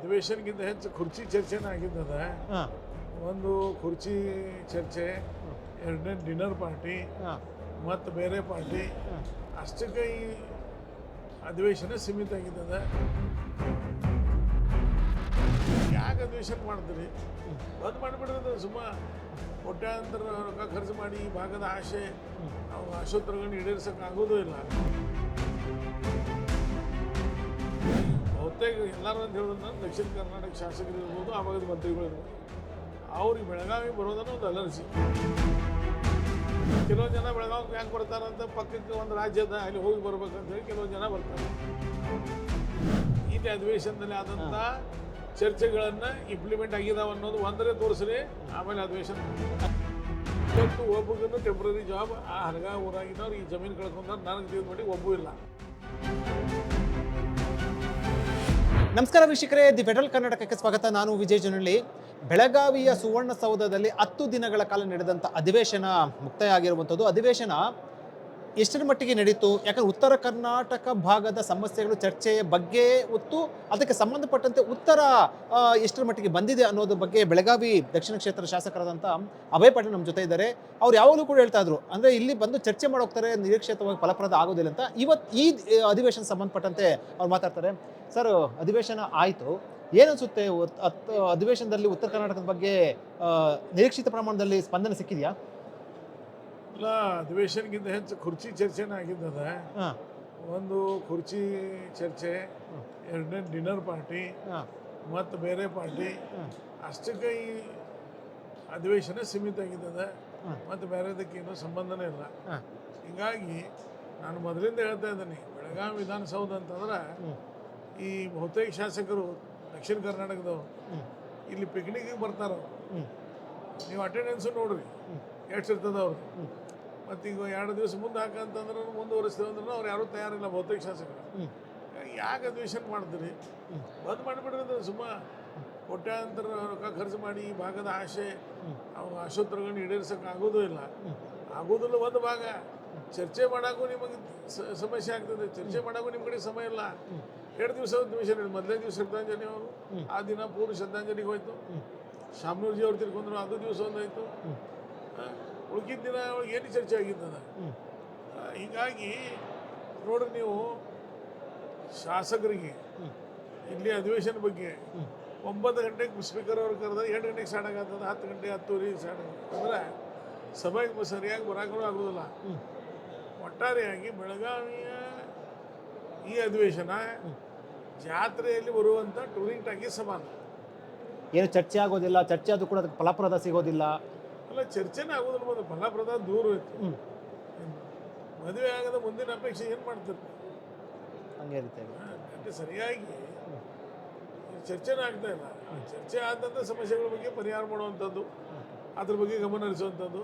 ಅಧಿವೇಶನಕ್ಕಿಂತ ಹೆಚ್ಚು ಕುರ್ಚಿ ಚರ್ಚೆನ ಆಗಿದ್ದದ. ಒಂದು ಕುರ್ಚಿ ಚರ್ಚೆ ಎರಡನೇ ಡಿನ್ನರ್ ಪಾರ್ಟಿ ಮತ್ತು ಬೇರೆ ಪಾರ್ಟಿ ಅಷ್ಟಕ್ಕೆ ಈ ಅಧಿವೇಶನ ಸೀಮಿತ ಆಗಿದ್ದದ. ಯಾಕೆ ಅಧಿವೇಶನ ಮಾಡ್ತೀರಿ? ಬಂದ್ ಮಾಡಿಬಿಡ್ರಿ ಸುಮ್ಮ. ಕೋಟ್ಯಾಂತರ ರೊಕ್ಕ ಖರ್ಚು ಮಾಡಿ ಈ ಭಾಗದ ಆಶೆ ನಾವು ಆಶೋತ್ತರಗಳನ್ನು ಈಡೇರಿಸೋಕ್ಕಾಗೋದೂ ಇಲ್ಲ. ಬಹುತೇಕ ಎಲ್ಲರೂ ಅಂತ ಹೇಳೋದು ನಾನು ದಕ್ಷಿಣ ಕರ್ನಾಟಕ ಶಾಸಕರು ಇರ್ಬೋದು ಆ ಭಾಗದ ಮಂತ್ರಿಗಳು ಇರ್ಬೋದು. ಅವ್ರಿಗೆ ಬೆಳಗಾವಿ ಬರೋದನ್ನ ಒಂದು ಅಲರ್ಜಿ. ಕೆಲವು ಜನ ಬೆಳಗಾವಿಗೆ ಯಾಕೆ ಅಂತ ಪಕ್ಕಕ್ಕೆ ಒಂದು ರಾಜ್ಯದ ಅಲ್ಲಿ ಹೋಗಿ ಬರ್ಬೇಕಂತ ಹೇಳಿ ಕೆಲವೊಂದು ಜನ ಬರ್ತಾರೆ. ಇಲ್ಲಿ ಅಧಿವೇಶನದಲ್ಲಿ ಆದಂಥ ಚರ್ಚೆಗಳನ್ನು ಇಂಪ್ಲಿಮೆಂಟ್ ಆಗಿದಾವೆ ಅನ್ನೋದು ಒಂದರೇ ತೋರಿಸ್ರಿ ಆಮೇಲೆ ಅಧಿವೇಶನ. ಇವತ್ತು ಒಬ್ಬಗನ್ನು ಟೆಂಪ್ರರಿ ಜಾಬ್ ಆ ಹರಗ ಊರಾಗಿನವ್ರು ಈ ಜಮೀನು ಕಳ್ಕೊಂಡ್ರೆ ನನಗೆ ಮಾಡಿ ಒಬ್ಬೂ ಇಲ್ಲ. ನಮಸ್ಕಾರ ವೀಕ್ಷಕರೇ, ದಿ ಫೆಡರಲ್ ಕರ್ನಾಟಕಕ್ಕೆ ಸ್ವಾಗತ. ನಾನು ವಿಜಯ್ ಜನಳ್ಳಿ ಬೆಳಗಾವಿಯ ಸುವರ್ಣಸೌಧದಲ್ಲಿ ಹತ್ತು ದಿನಗಳ ಕಾಲ ನಡೆದಂಥ ಅಧಿವೇಶನ ಮುಕ್ತಾಯ ಆಗಿರುವಂಥದ್ದು ಅಧಿವೇಶನ ಎಷ್ಟರ ಮಟ್ಟಿಗೆ ನಡೀತು? ಯಾಕಂದ್ರೆ ಉತ್ತರ ಕರ್ನಾಟಕ ಭಾಗದ ಸಮಸ್ಯೆಗಳು, ಚರ್ಚೆಯ ಬಗ್ಗೆ ಒತ್ತು, ಅದಕ್ಕೆ ಸಂಬಂಧಪಟ್ಟಂತೆ ಉತ್ತರ ಎಷ್ಟರ ಮಟ್ಟಿಗೆ ಬಂದಿದೆ ಅನ್ನೋದ್ರ ಬಗ್ಗೆ ಬೆಳಗಾವಿ ದಕ್ಷಿಣ ಕ್ಷೇತ್ರ ಶಾಸಕರಾದಂಥ ಅಭಯ್ ಪಾಟೀಲ್ ನಮ್ಮ ಜೊತೆ ಇದ್ದಾರೆ. ಅವ್ರು ಯಾವಾಗಲೂ ಕೂಡ ಹೇಳ್ತಾ ಇದ್ರು, ಅಂದರೆ ಇಲ್ಲಿ ಬಂದು ಚರ್ಚೆ ಮಾಡೋಗ್ತಾರೆ ನಿರೀಕ್ಷಿತವಾಗಿ ಫಲಪ್ರದ ಆಗೋದಿಲ್ಲ ಅಂತ. ಇವತ್ತು ಈ ಅಧಿವೇಶನ ಸಂಬಂಧಪಟ್ಟಂತೆ ಅವ್ರು ಮಾತಾಡ್ತಾರೆ, ಸರ್, ಅಧಿವೇಶನ ಆಯಿತು. ಏನನ್ಸುತ್ತೆ ಅಧಿವೇಶನದಲ್ಲಿ ಉತ್ತರ ಕರ್ನಾಟಕದ ಬಗ್ಗೆ ನಿರೀಕ್ಷಿತ ಪ್ರಮಾಣದಲ್ಲಿ ಸ್ಪಂದನೆ ಸಿಕ್ಕಿದೆಯಾ? ಇಲ್ಲ ಅಧಿವೇಶನಕ್ಕಿಂತ ಹೆಚ್ಚು ಕುರ್ಚಿ ಚರ್ಚೆನೇ ಆಗಿದ್ದದ ಒಂದು ಕುರ್ಚಿ ಚರ್ಚೆ ಎರಡನೇ ಡಿನ್ನರ್ ಪಾರ್ಟಿ ಮತ್ತು ಬೇರೆ ಪಾರ್ಟಿ ಅಷ್ಟಕ್ಕೆ ಈ ಅಧಿವೇಶನ ಸೀಮಿತ ಆಗಿದ್ದದ. ಮತ್ತು ಬೇರೆದಕ್ಕೆ ಏನೂ ಸಂಬಂಧನೇ ಇಲ್ಲ. ಹೀಗಾಗಿ ನಾನು ಮೊದಲಿಂದ ಹೇಳ್ತಾ ಇದ್ದೀನಿ ಬೆಳಗಾವಿ ವಿಧಾನಸೌಧ ಅಂತಂದ್ರೆ ಈ ಬಹುತೇಕ ಶಾಸಕರು ದಕ್ಷಿಣ ಕರ್ನಾಟಕದವರು ಇಲ್ಲಿ ಪಿಕ್ನಿಕ್ಗೆ ಬರ್ತಾರ ನೀವು ಅಟೆಂಡೆನ್ಸು ನೋಡ್ರಿ. ಎಷ್ಟು ಇರ್ತದೆ ಅವ್ರದ್ದು ಮತ್ತು ಈಗ ಎರಡು ದಿವಸ ಮುಂದೆ ಹಾಕಂತಂದ್ರೂ ಮುಂದುವರಿಸ್ತೇವೆ ಅಂದ್ರೆ ಅವ್ರು ಯಾರೂ ತಯಾರಿಲ್ಲ ಬಹುತೇಕ ಶಾಸಕರು. ಯಾಕೆ ಅಧಿವೇಶನ ಮಾಡ್ತೀರಿ? ಹ್ಮ್. ಬಂದ್ ಮಾಡಿಬಿಡ್ರಿ ಸುಮ್ಮ. ಕೋಟ್ಯಾಂತರ ರೊಕ್ಕ ಖರ್ಚು ಮಾಡಿ ಈ ಭಾಗದ ಆಶೆ ಅವ್ರ ಆಶೋತ್ತರಗಳನ್ನ ಈಡೇರ್ಸೋಕೆ ಆಗೋದೂ ಇಲ್ಲ. ಆಗೋದಿಲ್ಲ ಒಂದು ಭಾಗ. ಚರ್ಚೆ ಮಾಡೋಕ್ಕೂ ನಿಮಗೆ ಸಮಸ್ಯೆ ಆಗ್ತದೆ. ಚರ್ಚೆ ಮಾಡೋಕ್ಕೂ ನಿಮ್ಮ ಕಡೆ ಸಮಯ ಇಲ್ಲ. ಎರಡು ದಿವಸ ಅಧಿವೇಶನ ದಿವಸ ಮೊದಲನೇ ದಿವಸ ಶ್ರದ್ಧಾಂಜಲಿ ಅವರು. ಆ ದಿನ ಪೂರ್ವ ಶ್ರದ್ಧಾಂಜಲಿಗೆ ಹೋಯ್ತು. ಶಾಮನೂರ್ಜಿ ಅವ್ರು ತಿರ್ಕೊಂಡ್ರು ಅದು ದಿವಸ ಒಂದಾಯ್ತು. ಉಳ್ಕಿದ ದಿನ ಅವ್ರಿಗೆ ಏನು ಚರ್ಚೆ ಆಗಿದ್ದದ ಹೀಗಾಗಿ ನೋಡ್ರಿ ನೀವು ಶಾಸಕರಿಗೆ ಇಲ್ಲಿ ಅಧಿವೇಶನ ಬಗ್ಗೆ. ಒಂಬತ್ತು ಗಂಟೆಗೆ ಸ್ಪೀಕರ್ ಅವ್ರು ಕರೆದ ಎಂಟು ಗಂಟೆಗೆ ಸ್ಟಾರ್ಟ್ ಆಗತ್ತದ ಹತ್ತು ಗಂಟೆ ಹತ್ತುವರೆ ಸ್ಟಾರ್ಟ್ ಆಗತ್ತೆ. ಅಂದ್ರೆ ಸಭೆಗೆ ಸರಿಯಾಗಿ ಬರೋಕ್ಕೂ ಆಗೋದಿಲ್ಲ. ಒಟ್ಟಾರೆಯಾಗಿ ಬೆಳಗಾವಿಯ ಈ ಅಧಿವೇಶನ. ಜಾತ್ರೆಯಲ್ಲಿ ಬರುವಂಥ ಟೂರಿಂಗ್ ಟಾಕಿ ಸಮಾನ. ಏನು ಚರ್ಚೆ ಆಗೋದಿಲ್ಲ ಚರ್ಚೆ ಆದರೂ ಕೂಡ ಅದಕ್ಕೆ ಫಲಪ್ರದ ಸಿಗೋದಿಲ್ಲ. ಅಲ್ಲ ಚರ್ಚೆನೇ ಆಗೋದಿಲ್ಲ ಮತ್ತು ಫಲಪ್ರದ ದೂರ ಇತ್ತು ಮದುವೆ ಆಗದ ಮುಂದಿನ ಅಪೇಕ್ಷೆ ಏನು ಮಾಡ್ತಾರೆ? ಹಂಗೆ ರೀತಿಯಾಗಿ ಸರಿಯಾಗಿ ಚರ್ಚೆನೂ ಆಗ್ತಾ ಇಲ್ಲ. ಚರ್ಚೆ ಆದಂಥ ಸಮಸ್ಯೆಗಳ ಬಗ್ಗೆ ಪರಿಹಾರ ಮಾಡುವಂಥದ್ದು ಅದ್ರ ಬಗ್ಗೆ ಗಮನ ಹರಿಸುವಂಥದ್ದು.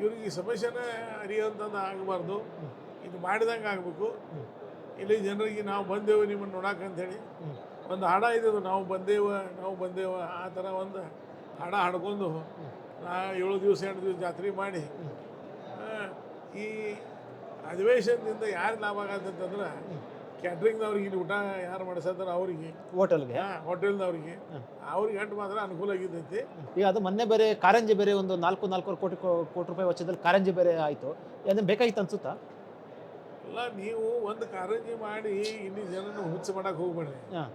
ಇವ್ರಿಗೆ ಈ ಸಮಸ್ಯೆನೇ ಅರಿಯುವಂಥದ್ದು ಆಗಬಾರ್ದು. ಇದು ಮಾಡಿದಂಗೆ ಆಗಬೇಕು. ಇಲ್ಲಿ ಜನರಿಗೆ ನಾವು ಬಂದೇವು ನಿಮ್ಮನ್ನು ನೋಡಕ್ಕೆ ಅಂತೇಳಿ. ಒಂದು ಹಾಡ ಇದ್ದದು ನಾವು ಬಂದೇವ ನಾವು ಬಂದೇವ ಆ ಥರ ಒಂದು ಹಾಡ ಹಾಡ್ಕೊಂಡು ನಾ ಏಳು ದಿವಸ ಎಂಟು ದಿವಸ ಜಾತ್ರೆ ಮಾಡಿ. ಈ ಅಧಿವೇಶನದಿಂದ ಯಾರು ಲಾಭ ಆಗತ್ತಂತಂದ್ರೆ ಕ್ಯಾಟ್ರಿಂಗ್ನವ್ರಿಗೆ ಇಲ್ಲಿ ಊಟ ಯಾರು ಮಾಡಿಸತ್ತಾರ ಅವರಿಗೆ. ಹೋಟೆಲ್ಗೆ? ಹೋಟೆಲ್ನವ್ರಿಗೆ. ಅವ್ರಿಗೆ ಗಂಟು ಮಾತ್ರ ಅನುಕೂಲ ಆಗಿದ್ದೈತಿ. ಈಗ ಅದು ಮೊನ್ನೆ ಬೇರೆ ಕಾರಂಜಿ ಬೇರೆ ಒಂದು ನಾಲ್ಕು ನಾಲ್ಕೂವರೆ ಕೋಟಿ ಕೋಟಿ ರೂಪಾಯಿ ವೆಚ್ಚದಲ್ಲಿ ಕಾರಂಜಿ ಬೇರೆ ಆಯಿತು. ಅದನ್ನು ಬೇಕಾಗಿತ್ತು ಅನ್ಸುತ್ತಾ? ಅಲ್ಲ ನೀವು ಒಂದು ಕಾರಂಜಿ ಮಾಡಿ ಇಲ್ಲಿ ಜನನ ಹುಚ್ಚು ಮಾಡೋಕೆ ಹೋಗ್ಬೇಡ್ರಿ. ಹಾಂ.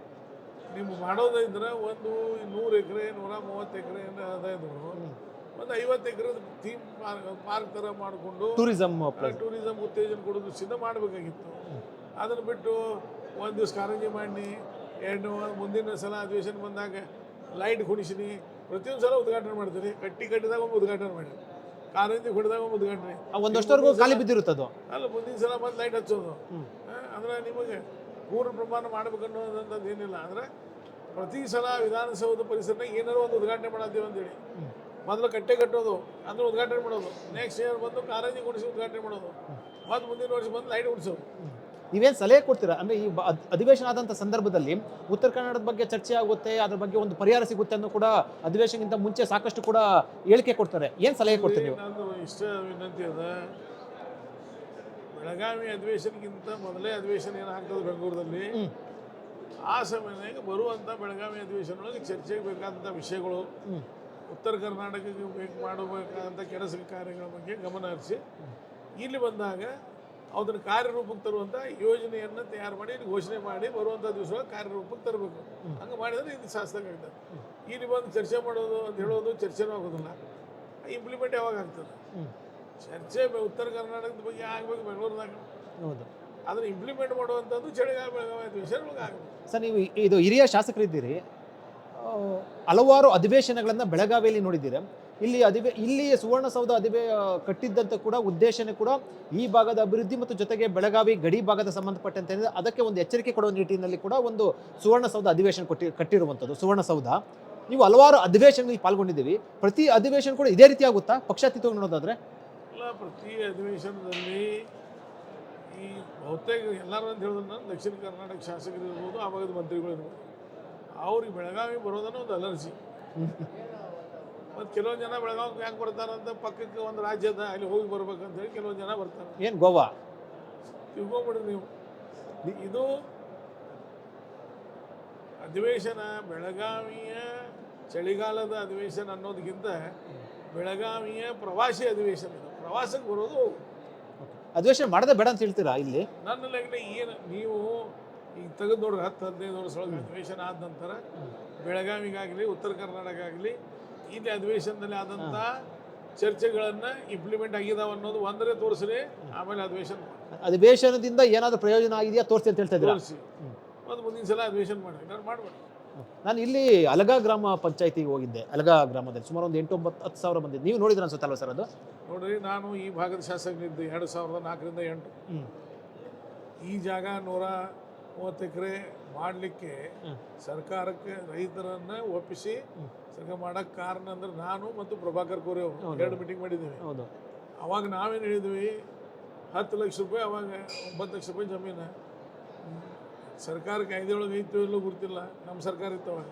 ನೀವು ಮಾಡೋದಿದ್ರೆ ಒಂದು ನೂರು ಎಕರೆ ನೂರ ಮೂವತ್ತು ಎಕರೆ ಅದ ಇದ್ರು ಒಂದು ಐವತ್ತು ಎಕರೆ ಥೀಮ್ ಪಾರ್ಕ್ ಪಾರ್ಕ್ ಥರ ಮಾಡಿಕೊಂಡು ಟೂರಿಸಮ್ ಟೂರಿಸಂ ಉತ್ತೇಜನ ಕೊಡೋದು ಸಿದ್ಧ ಮಾಡಬೇಕಾಗಿತ್ತು. ಅದನ್ನು ಬಿಟ್ಟು ಒಂದು ದಿವಸ ಕಾರಂಜಿ ಮಾಡಿ ಎರಡು ಮುಂದಿನ ಸಲ ಅಧಿವೇಶನ ಬಂದಾಗ ಲೈಟ್ ಕುಣಿಸಿನಿ. ಪ್ರತಿಯೊಂದು ಸಲ ಉದ್ಘಾಟನೆ ಮಾಡ್ತೀನಿ. ಕಟ್ಟಿ ಕಟ್ಟಿದಾಗ ಒಂದು ಉದ್ಘಾಟನೆ ಮಾಡಿ. ಕಾರಂಜಿ ಹೊಡೆದಾಗ ಒಂದು ಉದ್ಘಾಟನೆ. ಒಂದಷ್ಟವರೆಗೂ ಖಾಲಿ ಬಿದ್ದಿರುತ್ತದು? ಅಲ್ಲ ಮುಂದಿನ ಸಲ ಬಂದು ಲೈಟ್ ಹಚ್ಚೋದು. ಅಂದ್ರೆ ನಿಮಗೆ ಪೂರ್ಣ ಪ್ರಮಾಣ ಮಾಡ್ಬೇಕನ್ನೋದಂಥದ್ದು ಏನಿಲ್ಲ. ಅಂದ್ರೆ ಪ್ರತಿ ಸಲ ವಿಧಾನಸೌಧ ಪರಿಸರನ ಏನಾದ್ರು ಒಂದು ಉದ್ಘಾಟನೆ ಮಾಡತ್ತೀವಿ ಅಂತೇಳಿ. ಮೊದಲು ಕಟ್ಟೆ ಕಟ್ಟೋದು ಅಂದ್ರೆ ಉದ್ಘಾಟನೆ ಮಾಡೋದು. ನೆಕ್ಸ್ಟ್ ಇಯರ್ ಬಂದು ಕಾರಂಜಿ ಗುಡಿಸಿ ಉದ್ಘಾಟನೆ ಮಾಡೋದು. ಮತ್ತು ಮುಂದಿನ ವರ್ಷ ಬಂದು ಲೈಟ್ ಉಡಿಸೋದು. ನೀವೇನು ಸಲಹೆ ಕೊಡ್ತೀರಾ? ಅಂದರೆ ಈ ಅಧಿವೇಶನ ಆದಂಥ ಸಂದರ್ಭದಲ್ಲಿ ಉತ್ತರ ಕನ್ನಡದ ಬಗ್ಗೆ ಚರ್ಚೆ ಆಗುತ್ತೆ ಅದ್ರ ಬಗ್ಗೆ ಒಂದು ಪರಿಹಾರ ಸಿಗುತ್ತೆ ಅನ್ನೋ ಕೂಡ ಅಧಿವೇಶನಕ್ಕಿಂತ ಮುಂಚೆ ಸಾಕಷ್ಟು ಕೂಡ ಹೇಳಿಕೆ ಕೊಡ್ತಾರೆ. ಏನು ಸಲಹೆ ಕೊಡ್ತೀರಿ ನೀವು? ನಂದು ಇಷ್ಟ ವಿನಂತಿ ಅದ ಬೆಳಗಾವಿ ಅಧಿವೇಶನಕ್ಕಿಂತ ಮೊದಲೇ ಅಧಿವೇಶನ ಏನಾಗ್ತದೆ ಬೆಂಗಳೂರಲ್ಲಿ. ಆ ಸಮಯದಾಗ ಬರುವಂಥ ಬೆಳಗಾವಿ ಅಧಿವೇಶನದೊಳಗೆ ಚರ್ಚೆಗೆ ಬೇಕಾದಂಥ ವಿಷಯಗಳು ಉತ್ತರ ಕರ್ನಾಟಕಕ್ಕೆ ಬೇಕು ಮಾಡಬೇಕಾದಂಥ ಕೆಲಸ ಕಾರ್ಯಗಳ ಬಗ್ಗೆ ಗಮನ ಹರಿಸಿ ಇಲ್ಲಿ ಬಂದಾಗ ಅದನ್ನು ಕಾರ್ಯರೂಪಕ್ಕೆ ತರುವಂಥ ಯೋಜನೆಯನ್ನು ತಯಾರು ಮಾಡಿ ಇಲ್ಲಿ ಘೋಷಣೆ ಮಾಡಿ ಬರುವಂಥ ದಿವಸ ಕಾರ್ಯರೂಪಕ್ಕೆ ತರಬೇಕು. ಹಂಗೆ ಮಾಡಿದ್ರೆ ಇದು ಶಾಸಕ ಆಗ್ತದೆ ಇಲ್ಲಿ ಬಂದು ಚರ್ಚೆ ಮಾಡೋದು ಅಂತ ಹೇಳೋದು ಚರ್ಚೆನೂ ಆಗೋದಿಲ್ಲ. ಇಂಪ್ಲಿಮೆಂಟ್ ಯಾವಾಗ ಆಗ್ತದೆ? ಚರ್ಚೆ ಉತ್ತರ ಕರ್ನಾಟಕದ ಬಗ್ಗೆ ಆಗಬೇಕು ಬೆಂಗಳೂರಿನಾಗ ಹೌದು. ಅದನ್ನು ಇಂಪ್ಲಿಮೆಂಟ್ ಮಾಡುವಂಥದ್ದು ಚಳಿಗಾಲ ಬೆಳಗಾವಿ ಸರ್ ನೀವು ಇದು ಹಿರಿಯ ಶಾಸಕರಿದ್ದೀರಿ. ಹಲವಾರು ಅಧಿವೇಶನಗಳನ್ನು ಬೆಳಗಾವಿಯಲ್ಲಿ ನೋಡಿದ್ದೀರಿ. ಇಲ್ಲಿ ಅಧಿವೇ ಇಲ್ಲಿ ಸುವರ್ಣಸೌಧ ಅಧಿವೇ ಕಟ್ಟಿದ್ದಂಥ ಕಟ್ಟಿದ್ದಂತ ಕೂಡ ಉದ್ದೇಶನೇ ಕೂಡ ಈ ಭಾಗದ ಅಭಿವೃದ್ಧಿ ಮತ್ತು ಜೊತೆಗೆ ಬೆಳಗಾವಿ ಗಡಿ ಭಾಗದ ಸಂಬಂಧಪಟ್ಟಂತೆ ಅದಕ್ಕೆ ಒಂದು ಎಚ್ಚರಿಕೆ ಕೊಡುವ ನಿಟ್ಟಿನಲ್ಲಿ ಕೂಡ ಒಂದು ಸುವರ್ಣಸೌಧ ಅಧಿವೇಶನ ಕೊಟ್ಟಿ ಕಟ್ಟಿರುವಂಥದ್ದು ಸುವರ್ಣಸೌಧ. ನೀವು ಹಲವಾರು ಅಧಿವೇಶನದಲ್ಲಿ ಪಾಲ್ಗೊಂಡಿದ್ದೀವಿ ಪ್ರತಿ ಅಧಿವೇಶನ ಕೂಡ ಇದೇ ರೀತಿ ಆಗುತ್ತಾ? ಪಕ್ಷಾತೀತವಾಗಿ ನೋಡೋದಾದ್ರೆ? ಪ್ರತಿ ಅಧಿವೇಶನದಲ್ಲಿ ಈ ಬಹುತೇಕ ಎಲ್ಲರೂ ಅಂತ ಹೇಳಿದ್ರೆ ನಾನು ದಕ್ಷಿಣ ಕರ್ನಾಟಕ ಶಾಸಕರು ಇರ್ಬೋದು ಆ ಭಾಗದ ಮಂತ್ರಿಗಳು ಇರ್ಬೋದು. ಅವ್ರಿಗೆ ಬೆಳಗಾವಿ ಬರೋದನ್ನ ಒಂದು ಅಲರ್ಜಿ. ಮತ್ತು ಕೆಲವೊಂದು ಜನ ಬೆಳಗಾವಿಗೆ ಯಾಕೆ ಬರ್ತಾರಂತ ಪಕ್ಕಕ್ಕೆ ಒಂದು ರಾಜ್ಯದ ಅಲ್ಲಿ ಹೋಗಿ ಬರ್ಬೇಕಂತೇಳಿ ಕೆಲವೊಂದು ಜನ ಬರ್ತಾರೆ. ಏನು ಗೋವಾ? ತಿಳ್ಕೊಂಬಿಡ್ರಿ ನೀವು. ಇದು ಅಧಿವೇಶನ ಬೆಳಗಾವಿಯ ಚಳಿಗಾಲದ ಅಧಿವೇಶನ ಅನ್ನೋದಕ್ಕಿಂತ ಬೆಳಗಾವಿಯ ಪ್ರವಾಸಿ ಅಧಿವೇಶನ ಇದು. ಪ್ರವಾಸಕ್ಕೆ ಬರೋದು ಅಧಿವೇಶನ ಮಾಡದೆ ಬೇಡ ಅಂತ ಹೇಳ್ತೀರಾ ಇಲ್ಲಿ? ನನ್ನ ಲೆಕ್ಕದಲ್ಲಿ ಏನು ನೀವು ಈಗ ತೆಗೆದು ನೋಡ್ರಿ ಹತ್ತು ಹದಿನೈದು ವರ್ಷದೊಳಗೆ ಅಧಿವೇಶನ ಆದ ನಂತರ ಬೆಳಗಾವಿಗಾಗಲಿ ಉತ್ತರ ಕರ್ನಾಟಕ ಆಗಲಿ ಇಲ್ಲಿ ಅಧಿವೇಶನದಲ್ಲಿ ಆದಂಥ ಚರ್ಚೆಗಳನ್ನು ಇಂಪ್ಲಿಮೆಂಟ್ ಆಗಿದಾವ ಅನ್ನೋದು ಒಂದರೇ ತೋರಿಸ್ರಿ ಆಮೇಲೆ ಅಧಿವೇಶನ ಮಾಡಿ. ಅಧಿವೇಶನದಿಂದ ಏನಾದರೂ ಪ್ರಯೋಜನ ಆಗಿದೆಯಾ? ತೋರಿಸಿ ಅಂತ ಹೇಳ್ತಾ ಇದ್ದೀರಾ? ತೋರಿಸಿ. ಮತ್ತು ಮುಂದಿನ ಸಲ ಅಧಿವೇಶನ ಮಾಡಿ. ನಾನು ಮಾಡ್ಬೇಡಿ ನಾನು ಇಲ್ಲಿ ಅಲಗಾ ಗ್ರಾಮ ಪಂಚಾಯತಿಗೆ ಹೋಗಿದ್ದೆ ಅಲಗಾ ಗ್ರಾಮದಲ್ಲಿ. ಸುಮಾರು ಒಂದು ಎಂಟು ಒಂಬತ್ತು ಹತ್ತು ಸಾವಿರ ಬಂದಿದ್ದು ನೀವು ನೋಡಿದ್ರ ಅನ್ಸುತ್ತಲ್ವ ಸರ್ ಅದು? ನೋಡ್ರಿ ನಾನು ಈ ಭಾಗದ ಶಾಸಕನಿದ್ದು ಎರಡು ಸಾವಿರದ ನಾಲ್ಕರಿಂದ ಎಂಟು. ಈ ಜಾಗ ನೂರ ಮೂವತ್ತು ಎಕರೆ ಮಾಡಲಿಕ್ಕೆ ಸರ್ಕಾರಕ್ಕೆ ರೈತರನ್ನ ಒಪ್ಪಿಸಿ. ಸರ್ಕಾರ ಮಾಡಕ್ಕೆ ಕಾರಣ ಅಂದ್ರೆ ನಾನು ಮತ್ತು ಪ್ರಭಾಕರ್ ಕೋರೆ ಅವರು. ಎರಡು ಮೀಟಿಂಗ್ ಮಾಡಿದ್ದೀವಿ. ಹೌದು. ಅವಾಗ ನಾವೇನು ಹೇಳಿದ್ವಿ ಹತ್ತು ಲಕ್ಷ ರೂಪಾಯಿ ಅವಾಗ ಒಂಬತ್ತು ಲಕ್ಷ ರೂಪಾಯಿ ಜಮೀನು. ಹ್ಮ್. ಸರ್ಕಾರಕ್ಕೆ ಐತೋ ಇಲ್ಲೋ ಎಲ್ಲೂ ಗುರ್ತಿಲ್ಲ ನಮ್ಮ ಸರ್ಕಾರ ಇತ್ತು ಅವಾಗ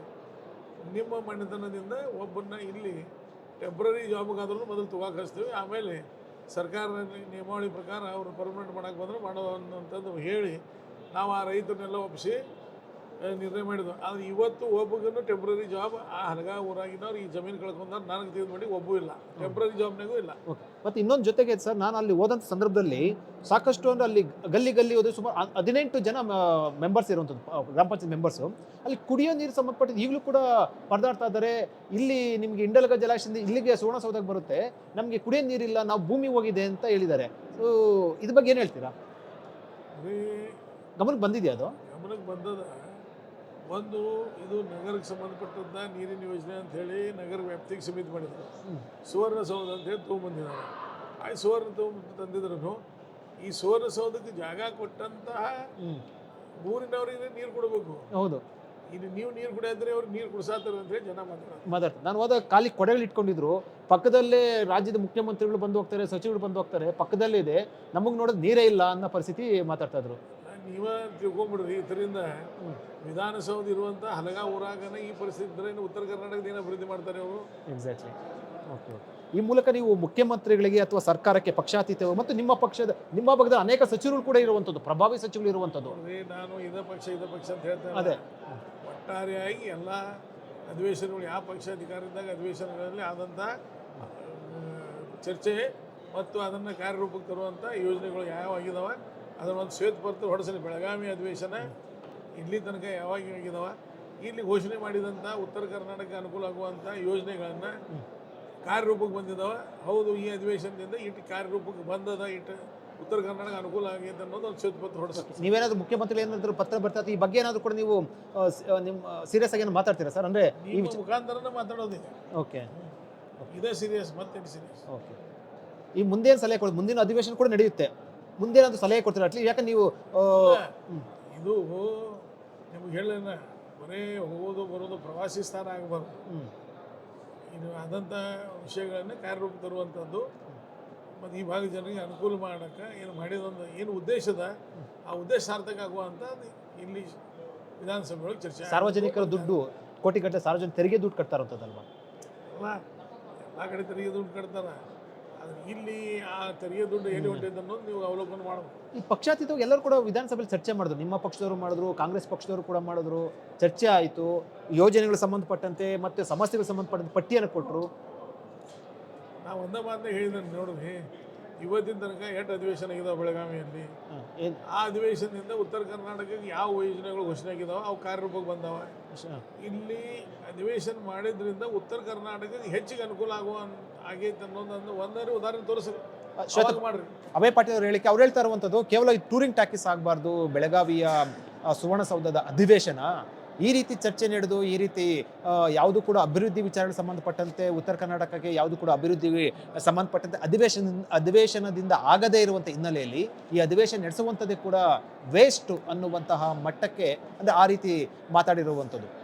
ನಿಮ್ಮ ಮನೆತನದಿಂದ ಒಬ್ಬನ್ನ ಇಲ್ಲಿ ಟೆಂಪ್ರರಿ ಜಾಬ್ಗಾದ್ರೂ ಮೊದಲು ತಗೋಕೆ ಹಚ್ತೀವಿ ಆಮೇಲೆ ಸರ್ಕಾರ ನಿಯಮಾವಳಿ ಪ್ರಕಾರ ಅವ್ರು ಪರ್ಮನೆಂಟ್ ಮಾಡೋಕೆ ಬಂದ್ರೆ ಮಾಡೋ ಅಂತಂದು ಹೇಳಿ ನಾವು ಆ ರೈತರನ್ನೆಲ್ಲ ಒಪ್ಪಿಸಿ ನಿರ್ಣಯ ಮಾಡಿದ್ವು. ಆದರೆ ಇವತ್ತು ಒಬ್ಬಗನ್ನು ಟೆಂಪ್ರರಿ ಜಾಬ್ ಆ ಹಲಗ ಊರಾಗಿನವ್ರು ಈ ಜಮೀನು ಕಳ್ಕೊಂಡ್ ನನಗೆ ತಿಳಿದು ಮಾಡಿ ಒಬ್ಬೂ ಇಲ್ಲ. ಟೆಂಪ್ರರಿ ಜಾಬ್ನಾಗೂ ಇಲ್ಲ. ಮತ್ತು ಇನ್ನೊಂದು ಜೊತೆಗೆ ಸರ್ ನಾನು ಅಲ್ಲಿ ಹೋದಂಥ ಸಂದರ್ಭದಲ್ಲಿ ಸಾಕಷ್ಟು ಅಂದರೆ ಅಲ್ಲಿ ಗಲ್ಲಿ ಗಲ್ಲಿ ಹೋದ್ರೆ ಸುಮಾರು ಹದಿನೆಂಟು ಜನ ಮೆಂಬರ್ಸ್ ಇರುವಂಥದ್ದು ಗ್ರಾಮ ಪಂಚಾಯತ್ ಮೆಂಬರ್ಸು ಅಲ್ಲಿ ಕುಡಿಯೋ ನೀರು ಸಂಬಂಧಪಟ್ಟಿದ್ದು ಈಗಲೂ ಕೂಡ ಪರದಾಡ್ತಾ ಇದ್ದಾರೆ. ಇಲ್ಲಿ ನಿಮಗೆ ಇಂಡಲಗ ಜಲಾಶಯದಿಂದ ಇಲ್ಲಿಗೆ ಸುವರ್ಣಸೌಧಕ್ಕೆ ಬರುತ್ತೆ. ನಮಗೆ ಕುಡಿಯೋ ನೀರಿಲ್ಲ ನಾವು ಭೂಮಿ ಹೋಗಿದೆ ಅಂತ ಹೇಳಿದ್ದಾರೆ. ಸೊ ಇದ್ರ ಬಗ್ಗೆ ಏನು ಹೇಳ್ತೀರಾ? ಗಮನಕ್ಕೆ ಬಂದಿದೆಯಾ ಅದು? ಗಮನಕ್ಕೆ ಬಂದದ. ಒಂದು ಇದು ನಗರಕ್ಕೆ ಸಂಬಂಧಪಟ್ಟಂಥ ನೀರಿನ ಯೋಜನೆ ಅಂತ ಹೇಳಿ ನಗರ ವ್ಯಾಪ್ತಿಗೆ ಸೀಮಿತ ಮಾಡಿದ್ರು. ಸುವರ್ಣ ಸುವರ್ಣಸೌಧ ಅಂತ ಹೇಳಿ ತೊಗೊಂಬಂದಿದ್ದಾರೆ. ಆ ಸುವರ್ಣ ತೊಗೊಂಬ ತಂದಿದ್ರು ಈ ಸುವರ್ಣಸೌಧಕ್ಕೆ ಜಾಗ ಕೊಟ್ಟಂತಹ ಊರಿನವರಿಗೆ ನೀರು ಕೊಡಬೇಕು. ಹೌದು. ಇದು ನೀವು ನೀರು ಕುಡಿಯೋದ್ರೆ ಅವ್ರು ನೀರು ಕುಡಿಸಾತಾರೆ ಅಂತ ಹೇಳಿ ಜನ ಮಾತಾಡ್ತಾರೆ ಮಾತಾಡ್ತಾರೆ. ನಾನು ಹೋದಾಗ ಖಾಲಿ ಕೊಡೆಗಳು ಇಟ್ಕೊಂಡಿದ್ರು. ಪಕ್ಕದಲ್ಲೇ ರಾಜ್ಯದ ಮುಖ್ಯಮಂತ್ರಿಗಳು ಬಂದು ಹೋಗ್ತಾರೆ ಸಚಿವರು ಬಂದು ಹೋಗ್ತಾರೆ ಪಕ್ಕದಲ್ಲೇ ಇದೆ. ನಮಗೆ ನೋಡೋದು ನೀರೇ ಇಲ್ಲ ಅನ್ನೋ ಪರಿಸ್ಥಿತಿ ಮಾತಾಡ್ತಾ ಇದ್ರು. ನೀವ ತಿಳ್ಕೊಂಬಿಡ್ರಿ ಇದರಿಂದ. ವಿಧಾನಸೌಧ ಇರುವಂಥ ಹಲಗ ಊರಾಗನ ಈ ಪರಿಸ್ಥಿತಿ ಇದ್ರೆ ಇನ್ನು ಉತ್ತರ ಕರ್ನಾಟಕದ ಏನು ಅಭಿವೃದ್ಧಿ ಮಾಡ್ತಾರೆ ಅವರು ಎಕ್ಸಾಕ್ಟ್ಲಿ ಓಕೆ ಈ ಮೂಲಕ ನೀವು ಮುಖ್ಯಮಂತ್ರಿಗಳಿಗೆ ಅಥವಾ ಸರ್ಕಾರಕ್ಕೆ ಪಕ್ಷಾತೀತ ಮತ್ತು ನಿಮ್ಮ ಪಕ್ಷದ ನಿಮ್ಮ ಭಾಗದ ಅನೇಕ ಸಚಿವರು ಕೂಡ ಇರುವಂಥದ್ದು ಪ್ರಭಾವಿ ಸಚಿವರು ಇರುವಂಥದ್ದು ಅದೇ ನಾನು ಇದ ಪಕ್ಷ ಇದ ಪಕ್ಷ ಅಂತ ಹೇಳ್ತೇನೆ ಅದೇ. ಒಟ್ಟಾರೆಯಾಗಿ ಎಲ್ಲ ಅಧಿವೇಶನಗಳು ಯಾವ ಪಕ್ಷ ಅಧಿಕಾರ ಇದ್ದಾಗ ಅಧಿವೇಶನಗಳಲ್ಲಿ ಆದಂಥ ಚರ್ಚೆ ಮತ್ತು ಅದನ್ನು ಕಾರ್ಯರೂಪಕ್ಕೆ ತರುವಂಥ ಯೋಜನೆಗಳು ಯಾವ ಆಗಿದಾವ ಅದನ್ನ ಒಂದು ಶ್ವೇತಪತ್ರ ಹೊಡೆಸಲಿ. ಬೆಳಗಾವಿ ಅಧಿವೇಶನ ಇಲ್ಲಿ ತನಕ ಯಾವಾಗ ಆಗಿದಾವ? ಇಲ್ಲಿ ಘೋಷಣೆ ಮಾಡಿದಂಥ ಉತ್ತರ ಕರ್ನಾಟಕ ಅನುಕೂಲ ಆಗುವಂಥ ಯೋಜನೆಗಳನ್ನು ಕಾರ್ಯರೂಪಕ್ಕೆ ಬಂದಿದ್ದಾವ ಹೌದು ಈ ಅಧಿವೇಶನದಿಂದ ಇಟ್ಟು ಕಾರ್ಯರೂಪಕ್ಕೆ ಬಂದದ ಇಟ್ಟು ಉತ್ತರ ಕರ್ನಾಟಕ ಅನುಕೂಲ ಆಗಿದೆ ಅನ್ನೋದು ಒಂದು ಶ್ವೇತಪತ್ರ ಹೊಡೆಸ ನೀವೇನಾದರೂ ಮುಖ್ಯಮಂತ್ರಿ ಏನಾದರೂ ಪತ್ರ ಬರ್ತಾ ಈ ಬಗ್ಗೆ ಏನಾದರೂ ಕೂಡ ನೀವು ನಿಮ್ಮ ಸೀರಿಯಸ್ ಆಗಿ ಏನು ಮಾತಾಡ್ತೀರಾ ಸರ್? ಅಂದರೆ ಈ ಮುಖಾಂತರ ಮುಖಾಂತರನೇ ಮಾತಾಡೋದಿದೆ ಓಕೆ. ಇದೇ ಸೀರಿಯಸ್ ಮತ್ತೆ ಸೀರಿಯಸ್ ಓಕೆ. ಈ ಮುಂದೇನು ಸಲಹೆ ಕೊಡೋದು ಮುಂದಿನ ಅಧಿವೇಶನ ಕೂಡ ನಡೆಯುತ್ತೆ. ಮುಂದೇನಾದ್ರು ಸಲಹೆ ಕೊಡ್ತೀರಾ? ಅಟ್ಲಿ ಯಾಕಂದ್ರೆ ನೀವು ಆ, ಇದು ನಿಮ್ಗೆ ಹೇಳೋಣ. ಬರೇ ಹೋಗೋದು ಬರೋದು ಪ್ರವಾಸಿ ಸ್ಥಾನ ಆಗಬಾರ್ದು. ಇದು ಆದಂಥ ವಿಷಯಗಳನ್ನು ಕಾರ್ಯರೂಪ ತರುವಂಥದ್ದು. ಮತ್ತು ಈ ಭಾಗದ ಜನರಿಗೆ ಅನುಕೂಲ ಮಾಡೋಕ್ಕೆ ಏನು ಮಾಡಿದೊಂದು ಏನು ಉದ್ದೇಶದ ಆ ಉದ್ದೇಶ ಸಾರ್ಥಕ ಆಗುವಂಥ ಇಲ್ಲಿ ವಿಧಾನಸಭೆ ಒಳಗೆ ಚರ್ಚೆ ಸಾರ್ವಜನಿಕರ ದುಡ್ಡು ಕೋಟಿಗಟ್ಟಲೆ ಸಾರ್ವಜನಿಕ ತೆರಿಗೆ ದುಡ್ಡು ಕಟ್ತಾರಂಥದ್ದಲ್ವಾ ಎಲ್ಲ ಕಡೆ ತೆರಿಗೆ ದುಡ್ಡು ಕಟ್ತಾರ. ಇಲ್ಲಿ ಆ ತೆರಿಗೆ ದುಡ್ಡು ಎಲ್ಲಿ ಹೊಂಟಿದೆ ಅನ್ನೋದು ನೀವು ಅವಲೋಕನ ಮಾಡಬೇಕು. ಈ ಪಕ್ಷಾತೀತವಾಗಿ ಎಲ್ಲರೂ ಕೂಡ ವಿಧಾನಸಭೆಯಲ್ಲಿ ಚರ್ಚೆ ಮಾಡಿದ್ರು. ನಿಮ್ಮ ಪಕ್ಷದವರು ಮಾಡಿದ್ರು ಕಾಂಗ್ರೆಸ್ ಪಕ್ಷದವರು ಕೂಡ ಮಾಡಿದ್ರು ಚರ್ಚೆ ಆಯಿತು ಯೋಜನೆಗಳು ಸಂಬಂಧಪಟ್ಟಂತೆ ಮತ್ತೆ ಸಮಸ್ಯೆಗಳು ಸಂಬಂಧಪಟ್ಟಂತೆ ಪಟ್ಟಿಯನ್ನು ಕೊಟ್ಟರು. ನಾವು ಒಂದೇ ಮಾತನ್ನ ಹೇಳಿದ್ರೆ ನೋಡ್ರಿ ಇವತ್ತಿನ ತನಕ ಎಷ್ಟು ಅಧಿವೇಶನ ಆಗಿದಾವೆ ಬೆಳಗಾವಿಯಲ್ಲಿ? ಆ ಅಧಿವೇಶನದಿಂದ ಉತ್ತರ ಕರ್ನಾಟಕಕ್ಕೆ ಯಾವ ಯೋಜನೆಗಳು ಘೋಷಣೆ ಆಗಿದಾವೆ ಅವು ಕಾರ್ಯರೂಪಕ್ಕೆ ಬಂದಾವೆ. ಇಲ್ಲಿ ಅಧಿವೇಶನ ಮಾಡಿದ್ರಿಂದ ಉತ್ತರ ಕರ್ನಾಟಕಕ್ಕೆ ಹೆಚ್ಚಿಗೆ ಅನುಕೂಲ ಆಗುವ ಆಗೈತೆ ಅನ್ನೋದೊಂದು ಒಂದರ ಉದಾಹರಣೆ ತೋರಿಸ ಮಾಡ್ರಿ. ಅಭಯ್ ಪಾಟೀಲ್ ಅವ್ರು ಹೇಳಿಕೆ ಅವ್ರು ಹೇಳ್ತಾ ಇರುವಂಥದ್ದು ಕೇವಲ ಟೂರಿಂಗ್ ಟ್ಯಾಕಿಸ್ ಆಗಬಾರ್ದು ಬೆಳಗಾವಿಯ ಸುವರ್ಣಸೌಧದ ಅಧಿವೇಶನ ಈ ರೀತಿ ಚರ್ಚೆ ನಡೆದು, ಈ ರೀತಿ ಯಾವುದು ಕೂಡ ಅಭಿವೃದ್ಧಿ ವಿಚಾರಕ್ಕೆ ಸಂಬಂಧಪಟ್ಟಂತೆ ಉತ್ತರ ಕರ್ನಾಟಕಕ್ಕೆ ಯಾವುದು ಕೂಡ ಅಭಿವೃದ್ಧಿ ಸಂಬಂಧಪಟ್ಟಂತೆ ಅಧಿವೇಶನ, ಅಧಿವೇಶನದಿಂದ ಆಗದೇ ಇರುವಂಥ ಹಿನ್ನೆಲೆಯಲ್ಲಿ ಈ ಅಧಿವೇಶನ ನಡೆಸುವಂಥದ್ದೇ ಕೂಡ ವೇಸ್ಟ್ ಅನ್ನುವಂತಹ ಮಟ್ಟಕ್ಕೆ, ಅಂದರೆ ಆ ರೀತಿ ಮಾತಾಡಿರುವಂಥದ್ದು.